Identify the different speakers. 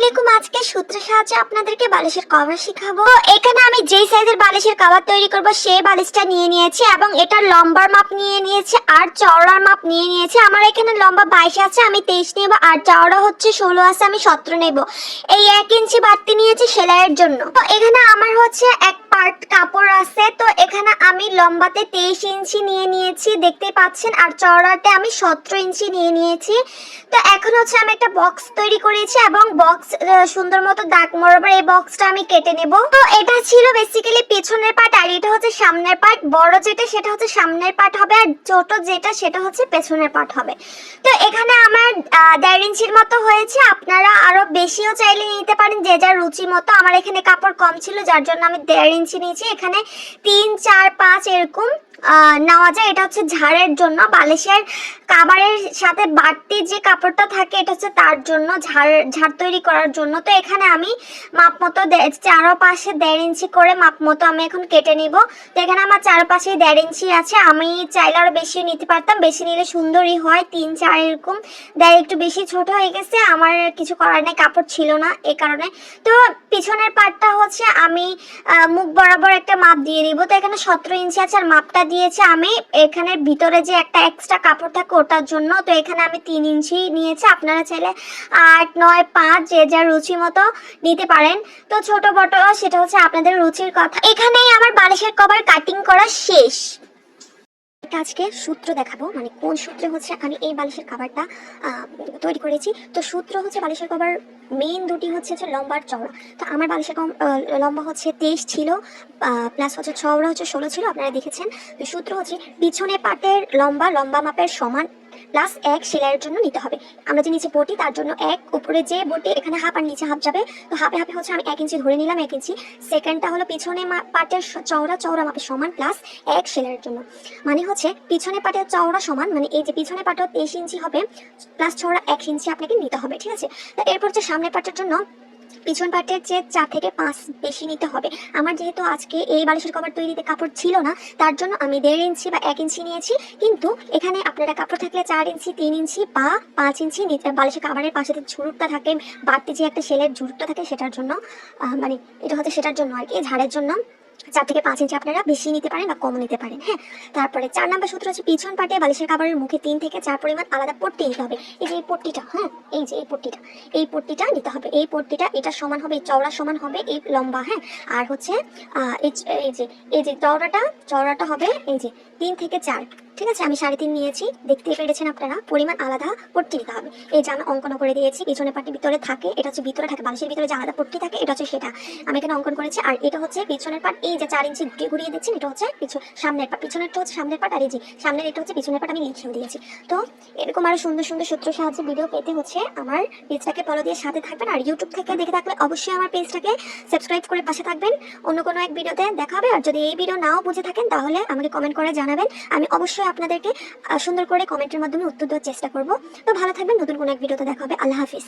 Speaker 1: আলাইকুম, আজকে সূত্রের সাহায্যে আপনাদেরকে বালিশের কভার শিখাবো। এখানে আমি যেই সাইজের বালিশের কভার তৈরি করব, সেই বালিশটা নিয়ে নিয়েছি এবং এটার লম্বার মাপ নিয়ে নিয়েছি, আর চওড়ার মাপ নিয়ে নিয়েছি। আমার এখানে লম্বা বাইশ আছে, আমি তেইশ নেব, আর চওড়া হচ্ছে ষোলো আছে, আমি সতেরো নেব। এই এক ইঞ্চি বাড়তি নিয়েছি সেলাইয়ের জন্য। তো এখানে আমার হচ্ছে এক পার্ট কাপড় আছে, তো এখানে আমি লম্বাতে তেইশ ইঞ্চি নিয়ে নিয়েছি দেখতে পাচ্ছেন, আর চওড়াতে আমি সতেরো ইঞ্চি নিয়ে নিয়েছি। তো এখন হচ্ছে আমি একটা বক্স তৈরি করেছি এবং বক্স সুন্দর মতো দাগ বরাবর এই বক্সটা আমি কেটে নেব। তো এটা ছিল বেসিক্যালি পেছনের পার্ট আর এটা হচ্ছে সামনের পার্ট বড় যেটা, সেটা হচ্ছে সামনের পার্ট হবে, আর ছোট যেটা, সেটা হচ্ছে পেছনের পার্ট হবে। তো এখানে আমার দেড় ইঞ্চির মতো হয়েছে। আপনারা আরও বেশিও চাইলে নিতে পারেন, যে যার রুচি মতো। আমার এখানে কাপড় কম ছিল, যার জন্য আমি দেড় ইঞ্চি নিয়েছি। এখানে তিন চার পাঁচ এরকম নেওয়া যায়। এটা হচ্ছে ঝাড়ের জন্য। বালিশের কাবারের সাথে বাড়তি যে কাপড়টা থাকে, এটা হচ্ছে তার জন্য ঝাড় ঝাড় তৈরি করার জন্য। তো এখানে আমি মাপ মতো দে- চারোপাশে দেড় ইঞ্চি করে মাপ মতো আমি এখন কেটে নিব। তো এখানে আমার চারপাশে দেড় ইঞ্চি আছে। আমি চাইলে আরও বেশি নিতে পারতাম। বেশি নিলে সুন্দরই হয়। তিন, চার এরকম। দেড় একটু বেশি ছোট হয়ে গেছে। আমার কিছু করার নেই। কাপড় ছিল না এই কারণে। তো পিছনের পার্টটা হচ্ছে আমি মুখ বরাবর একটা মাপ দিয়ে দিব তো এখানে সতেরো ইঞ্চি আছে আর মাপটা দিয়েছে আমি। এখানে ভিতরে যে একটা এক্সট্রা কাপড় থাকে ওটার জন্য। তো এখানে আমি তিন ইঞ্চি নিয়েছি। আপনারা চাইলে আট, নয়, পাঁচ, যে যার রুচি মতো নিতে পারেন। তো ছোট বড় সেটা হচ্ছে আপনাদের রুচির কথা। এখানেই আমার বালিশের কভার কাটিং করা শেষ। এটা আজকে সূত্র দেখাবো মানে কোন সূত্রে হচ্ছে আমি এই বালিশের খাবারটা তৈরি করেছি। তো সূত্র হচ্ছে বালিশের খাবার মেইন দুটি হচ্ছে হচ্ছে লম্বা আর চওড়া। তো আমার বালিশের কম লম্বা হচ্ছে তেইশ ছিল প্লাস হচ্ছে চওড়া হচ্ছে ষোলো ছিল, আপনারা দেখেছেন। তো সূত্র হচ্ছে পিছনে পাটের লম্বা লম্বা মাপের সমান প্লাস এক সেলাইয়ের জন্য নিতে হবে। আমরা যে নিচে বটি, তার জন্য এক, উপরে যে বটি, এখানে হাফ আর নিচে হাফ যাবে। তো হাফে হাফে হচ্ছে আমি এক ইঞ্চি ধরে নিলাম, এক ইঞ্চি। সেকেন্ডটা হলো পিছনে পাটের চওড়া চওড়া মাপের সমান প্লাস এক সেলাইয়ের জন্য। মানে হচ্ছে পিছনে পাটের চওড়া সমান মানে এই যে পিছনে পাটও তেইশ ইঞ্চি হবে প্লাস চওড়া এক ইঞ্চি আপনাকে নিতে হবে, ঠিক আছে? তো এরপর হচ্ছে সামনের পাটের জন্য পিছন পাটের চেয়ে চার থেকে পাঁচ বেশি নিতে হবে। আমার যেহেতু আজকে এই বালিশের কভার তৈরিতে কাপড় ছিল না, তার জন্য আমি দেড় ইঞ্চি বা এক ইঞ্চি নিয়েছি। কিন্তু এখানে আপনারা কাপড় থাকলে চার ইঞ্চি, তিন ইঞ্চি বা পাঁচ ইঞ্চি নিতে বালিশের কাভারের পাশে যে ঝুরুটা থাকে, বাড়তি যে একটা সেলের ঝুরুটা থাকে, সেটার জন্য মানে এটা হচ্ছে সেটার জন্য আর কি, ঝাড়ের জন্য। চার থেকে পাঁচ ইঞ্চি আপনারা বেশি নিতে পারেন বা কম নিতে পারেন হ্যাঁ? তারপরে চার নাম্বার সূত্র হচ্ছে পিছন পাটে বালিশের কাবারের মুখে তিন থেকে চার পরিমাণ আলাদা পট্টি নিতে হবে। এই যে এই পট্টিটা হ্যাঁ? এই যে এই পট্টিটা এই পট্টিটা নিতে হবে। এই পট্টিটা, এটা সমান হবে চওড়া সমান হবে, এই লম্বা হ্যাঁ? আর হচ্ছে এই যে এই যে চওড়াটা চওড়াটা হবে এই যে তিন থেকে চার। ঠিক আছে, আমি সাড়ে তিন নিয়েছি। দেখতে পেরেছেন আপনারা, পরিমাণ আলাদা পট্টি নিতে হবে। এই যে অঙ্কন করে দিয়েছি পিছনে পাটি ভিতরে থাকে, এটা হচ্ছে ভিতরে থাকে, বালিশের ভিতরে যে আলাদা পট্টি থাকে, এটা হচ্ছে সেটা। আমি এখানে অঙ্কন করেছি, আর এটা হচ্ছে পিছনের পাট, এই যে চার ইঞ্চি ঘুরিয়ে ঘুরিয়ে দিচ্ছেন, এটা হচ্ছে সামনের পাট। পিছনেরটা হচ্ছে সামনের পাট, আর এই যে সামনের এটা হচ্ছে পিছনের পাট, আমি লিখেও দিয়েছি। তো এরকম আরও সুন্দর সুন্দর সূত্র সাহায্যে ভিডিও পেতে হচ্ছে আমার পেজটাকে ফলো দিয়ে সাথে থাকবেন, আর ইউটিউব থেকে দেখে থাকলে অবশ্যই আমার পেজটাকে সাবস্ক্রাইব করে পাশে থাকবেন। অন্য কোনো এক ভিডিওতে দেখা হবে, আর যদি এই ভিডিও নাও বুঝে থাকেন, তাহলে আমাকে কমেন্ট করে জানাবেন। আমি অবশ্যই আপনাদেরকে সুন্দর করে কমেন্টের মাধ্যমে উত্তর দেওয়ার চেষ্টা করব। তো ভালো থাকবেন, নতুন কোনো এক ভিডিওতে দেখা হবে। আল্লাহ হাফিজ।